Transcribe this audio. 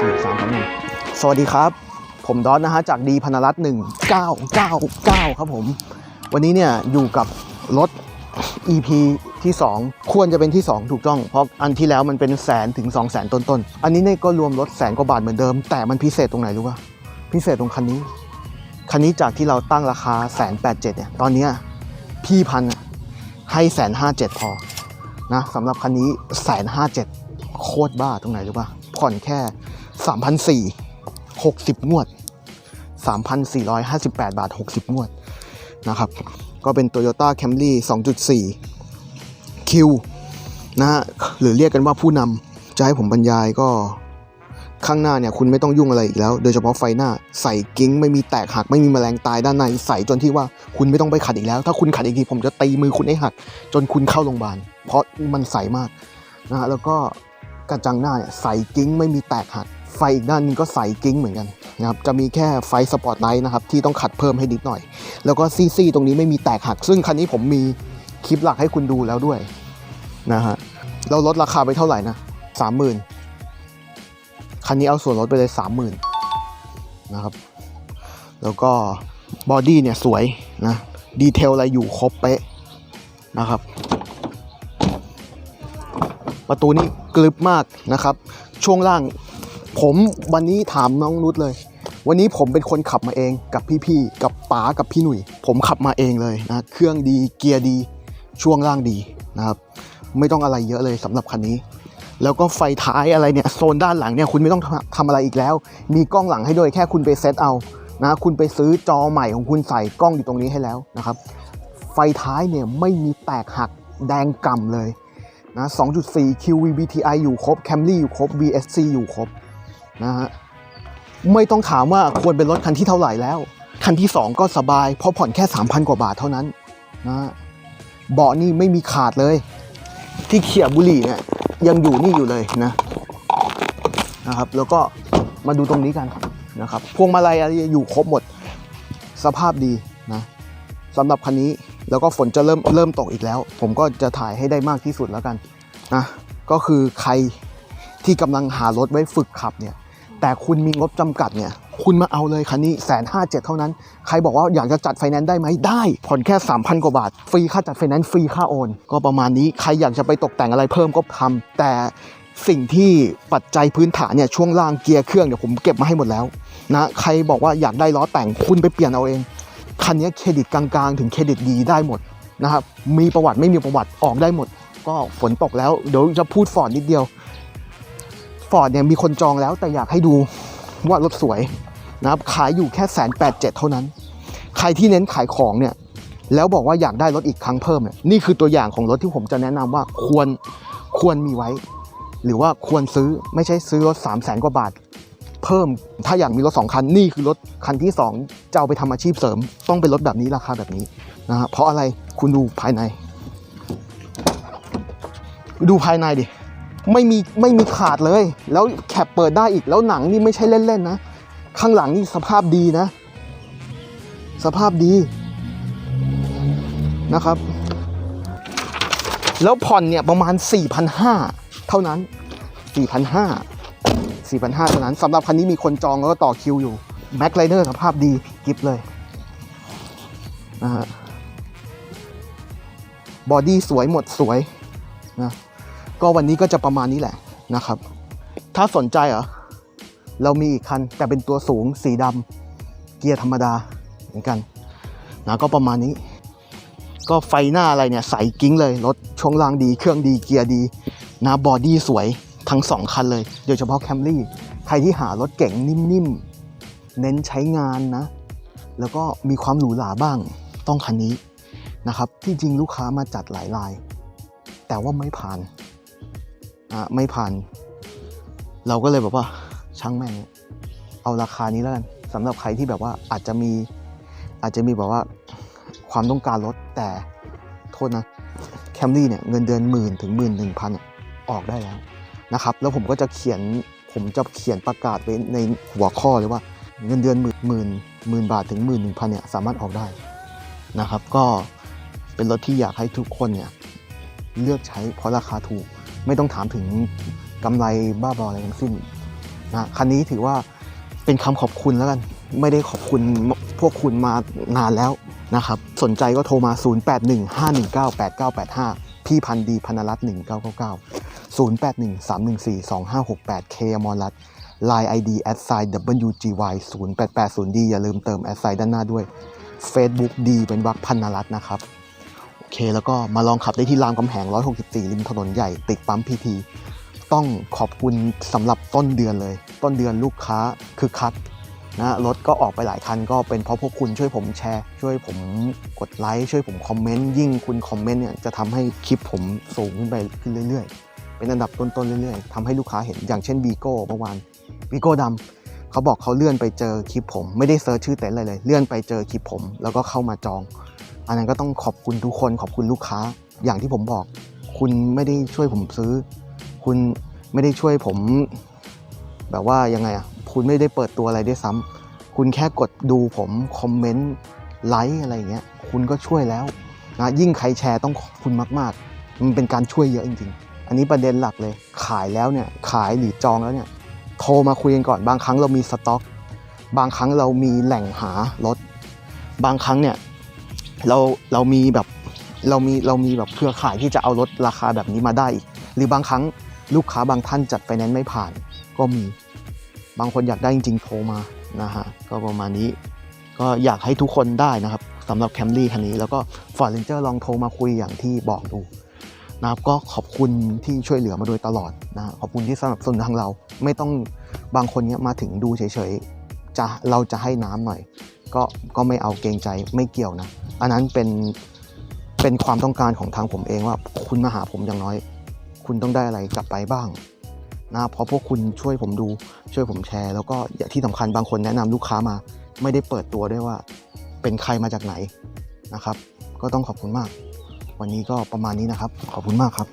สี่สามสองหนึ่งสวัสดีครับ ผมดอนนะฮะจากดีพนรัตน์หนึ่งเก้าเก้าเก้าครับผม วันนี้เนี่ยอยู่กับรถ EP ที่ 2 ควรจะเป็นที่ 2 ถูกต้อง เพราะอันที่แล้วมันเป็นแสนถึง 2 0 0แสนต้นๆ อันนี้เนี่ยก็รวมรถแสนกว่าบาทเหมือนเดิม แต่มันพิเศษตรงไหนรู้ป่ะ พิเศษตรงคันนี้ คันนี้จากที่เราตั้งราคาแสนแปดเจ็ดเนี่ย ตอนนี้พี่พันให้แสนห้าเจ็ดพอ นะสำหรับคันนี้แสนห้าเจ็ดโคตรบ้าตรงไหนรู้ป่ะ ผ่อนแค่ สามพันสี่หกสิบงวดสามพันสี่ร้อยห้าสิบแปดบาทหกสิบงวดนะครับ ก็เป็น Toyota Camry 2.4 Q นะฮะหรือเรียกกันว่าผู้นำจะให้ผมบรรยายก็ข้างหน้าเนี่ยคุณไม่ต้องยุ่งอะไรอีกแล้ว โดยเฉพาะไฟหน้าใส่กิ้งไม่มีแตกหักไม่มีแมลงตายด้านในใส่จนที่ว่าคุณไม่ต้องไปขัดอีกแล้ว ถ้าคุณขัดอีกทีผมจะตีมือคุณให้หัก จนคุณเข้าโรงพยาบาลเพราะมันใสมากนะฮะแล้วก็กระจังหน้าเนี่ยใสกิ้งไม่มีแตกหัก ไฟอีกด้านนึงก็ใสกิ้งเหมือนกันนะครับจะมีแค่ไฟสปอตไลท์นะครับที่ต้องขัดเพิ่มให้นิดหน่อย แล้วก็ซี่ๆตรงนี้ไม่มีแตกหัก ซึ่งคันนี้ผมมีคลิปหลักให้คุณดูแล้วด้วยนะฮะเราลดราคาไปเท่าไหร่นะสามหมื่นคันนี้เอาส่วนลดไปเลยสามหมื่นนะครับ แล้วก็บอดี้เนี่ยสวยนะดีเทลอะไรอยู่ครบเป๊ะนะครับ ประตูนี้กลึบมากนะครับ ช่วงล่าง ผมวันนี้ถามน้องนุชเลย วันนี้ผมเป็นคนขับมาเองกับพี่ๆกับป๋ากับพี่หนุ่ย ผมขับมาเองเลยนะเครื่องดีเกียร์ดีช่วงล่างดีนะครับไม่ต้องอะไรเยอะเลยสำหรับคันนี้ แล้วก็ไฟท้ายอะไรเนี่ยโซนด้านหลังเนี่ยคุณไม่ต้องทำทำอะไรอีกแล้ว มีกล้องหลังให้ด้วยแค่คุณไปเซตเอานะคุณไปซื้อจอใหม่ของคุณใส่กล้องอยู่ตรงนี้ให้แล้วนะครับไฟท้ายเนี่ยไม่มีแตกหักแดงก่ำเลยนะ2.4 QVBTI อยู่ครบ Camry อยู่ครบ VSC อยู่ครบ นะฮะไม่ต้องถามว่าควรเป็นรถคันที่เท่าไหร่แล้ว คันที่ 2 ก็สบาย เพราะผ่อนแค่ 3,000 กว่าบาทเท่านั้นนะฮะเบาะนี่ไม่มีขาดเลย ที่เขี่ยบุหรี่เนี่ยยังอยู่นี่อยู่เลยนะนะครับ แล้วก็มาดูตรงนี้กันนะครับ พวงมาลัยอะไรอยู่ครบหมดสภาพดีนะสำหรับคันนี้แล้วก็ฝนจะเริ่มเริ่มตกอีกแล้ว ผมก็จะถ่ายให้ได้มากที่สุดแล้วกันนะก็คือใครที่กำลังหารถไว้ฝึกขับเนี่ย แต่คุณมีงบจำกัดเนี่ยคุณมาเอาเลยคันนี้แสนห้าเจ็ดเท่านั้น ใครบอกว่าอยากจะจัดไฟแนนซ์ได้ไหมได้ผ่อนแค่ 3,000 กว่าบาท ฟรีค่าจัดไฟแนนซ์ฟรีค่าโอน ก็ประมาณนี้ใครอยากจะไปตกแต่งอะไรเพิ่มก็ทำแต่สิ่งที่ปัจจัยพื้นฐานเนี่ยช่วงล่างเกียร์เครื่องเดี๋ยวผมเก็บมาให้หมดแล้วนะใครบอกว่าอยากได้ล้อแต่งคุณไปเปลี่ยนเอาเองคันนี้เครดิตกลางๆ ถึงเครดิตดีได้หมดนะครับมีประวัติไม่มีประวัติออกได้หมด ก็ฝนตกแล้วเดี๋ยวจะพูดฟอร์ดนิดเดียว ฟอร์ดเนี่ยมีคนจองแล้วแต่อยากให้ดูว่ารถสวยนะครับขายอยู่แค่แสนแปดเจ็ดเท่านั้น ใครที่เน้นขายของเนี่ยแล้วบอกว่าอยากได้รถอีกครั้งเพิ่มเนี่ยนี่คือตัวอย่างของรถที่ผมจะแนะนำว่าควรควรมีไว้ หรือว่าควรซื้อไม่ใช่ซื้อรถ3 0 0แสนกว่าบาท เพิ่มถ้าอยากมีรถสองคันนี่คือรถคันที่สองจะเอาไปทำอาชีพเสริม ต้องเป็นรถแบบนี้ราคาแบบนี้นะฮะเพราะอะไรคุณดูภายใน ดูภายในดิ ไม่มีไม่มีขาดเลย แล้วแคปเปิดได้อีกแล้วหนังนี่ไม่ใช่เล่นๆนะ ข้างหลังนี่สภาพดีนะ สภาพดีนะครับ แล้วผ่อนเนี่ยประมาณ 4,500 เท่านั้น 4,500 4,500เท่านั้นสำหรับคันนี้มีคนจองแล้วก็ต่อคิวอยู่แม็กไลเนอร์สภาพดีกิฟเลยนะฮะบอดี้สวยหมดสวยนะ ก็วันนี้ก็จะประมาณนี้แหละนะครับ ถ้าสนใจเหรอเรามีอีกคันแต่เป็นตัวสูงสีดำเกียร์ธรรมดาเหมือนกันนะก็ประมาณนี้ ก็ไฟหน้าอะไรเนี่ยใสกิ้งเลยรถช่วงล่างดีเครื่องดีเกียร์ดีนะบอดี้สวยทั้งสองคันเลยโดยเฉพาะแคมรี่ใครที่หารถเก๋งนิ่มๆ เน้นใช้งานนะ แล้วก็มีความหรูหราบ้างต้องคันนี้นะครับ ที่จริงลูกค้ามาจัดหลายลาย แต่ว่าไม่ผ่าน ไม่ผ่าน เราก็เลยแบบว่าช่างแม่ง เอาราคานี้แล้วกันสำหรับใครที่แบบว่าอาจจะมีอาจจะมีแบบว่าความต้องการลดแต่โทษนะแคมรี่เนี่ยเงินเดือนหมื่นถึงหมื่นหนึ่งพันออกได้แล้วนะครับ แล้วผมก็จะเขียนผมจะเขียนประกาศไว้ในหัวข้อเลยว่าเงินเดือนหมื่นหมื่นหมื่นบาทถึงหมื่นหนึ่งพันเนี่ยสามารถออกได้นะครับ ก็เป็นรถที่อยากให้ทุกคนเนี่ยเลือกใช้เพราะราคาถูก ไม่ต้องถามถึงกำไรบ้าบออะไรทั้งสิ้นนะคันนี้ถือว่าเป็นคำขอบคุณแล้วกัน ไม่ได้ขอบคุณพวกคุณมานานแล้วนะครับ สนใจก็โทรมา 0815198985 พี่พันธ์ดีพนรัตน์1999 0813142568 เคอมรรัตน์ Line ID at sign WGY 0880D อย่าลืมเติม at sign ด้านหน้าด้วย Facebook ดีเป็นวักพันนรัตน์นะครับ โอเคแล้วก็มาลองขับได้ที่รามคำแหง 164 ริมถนนใหญ่ติดปั๊มพีทีต้องขอบคุณสำหรับต้นเดือนเลย ต้นเดือนลูกค้าคือคักนะรถก็ออกไปหลายคันก็เป็นเพราะพวกคุณช่วยผมแชร์ ช่วยผมกดไลค์ช่วยผมคอมเมนต์ยิ่งคุณคอมเมนต์เนี่ยจะทำให้คลิปผมสูงขึ้นไปขึ้นเรื่อยๆ เป็นอันดับต้นๆเรื่อยๆทำให้ลูกค้าเห็นอย่างเช่นบีโก้เมื่อวานบีโก้ดำเขาบอกเขาเลื่อนไปเจอคลิปผม ไม่ได้เซิร์ชชื่อเต็นท์อะไรเลย เลื่อนไปเจอคลิปผม แล้วก็เข้ามาจอง อันนั้นก็ต้องขอบคุณทุกคนขอบคุณลูกค้า อย่างที่ผมบอก คุณไม่ได้ช่วยผมซื้อ คุณไม่ได้ช่วยผม แบบว่ายังไงอะคุณไม่ได้เปิดตัวอะไรด้วยซ้ำคุณแค่กดดูผมคอมเมนต์ไลค์อะไรอย่างเงี้ยคุณก็ช่วยแล้วนะยิ่งใครแชร์ต้องขอบคุณมาก ๆ มันเป็นการช่วยเยอะจริง ๆ อันนี้ประเด็นหลักเลย ขายแล้วเนี่ยขายหรือจองแล้วเนี่ยโทรมาคุยกันก่อนบางครั้งเรามีสต็อก บางครั้งเรามีแหล่งหารถ บางครั้งเนี่ย เราเรามีแบบเรามีเรามีแบบเครือข่ายที่จะเอารถราคาแบบนี้มาได้อีก หรือบางครั้งลูกค้าบางท่านจัดไฟแนนซ์ไม่ผ่าน ก็มีบางคนอยากได้จริงๆโทรมานะฮะก็ประมาณนี้ก็อยากให้ทุกคนได้นะครับสำหรับแคมรี่คันนี้ แล้วก็ฟอร์เรนเจอร์ลองโทรมาคุยอย่างที่บอกดูนะครับก็ขอบคุณที่ช่วยเหลือมาโดยตลอดนะขอบคุณที่สนับสนุนทางเรา ไม่ต้องบางคนเนี้ยมาถึงดูเฉยๆจะเราจะให้น้ำหน่อย ก็ก็ไม่เอาเกรงใจไม่เกี่ยวนะ อันนั้นเป็นเป็นความต้องการของทางผมเองว่าคุณมาหาผมอย่างน้อย คุณต้องได้อะไรกลับไปบ้างนะเพราะพวกคุณช่วยผมดูช่วยผมแชร์ แล้วก็อย่างที่สำคัญบางคนแนะนำลูกค้ามา ไม่ได้เปิดตัวด้วยว่าเป็นใครมาจากไหนนะครับ ก็ต้องขอบคุณมาก วันนี้ก็ประมาณนี้นะครับ ขอบคุณมากครับ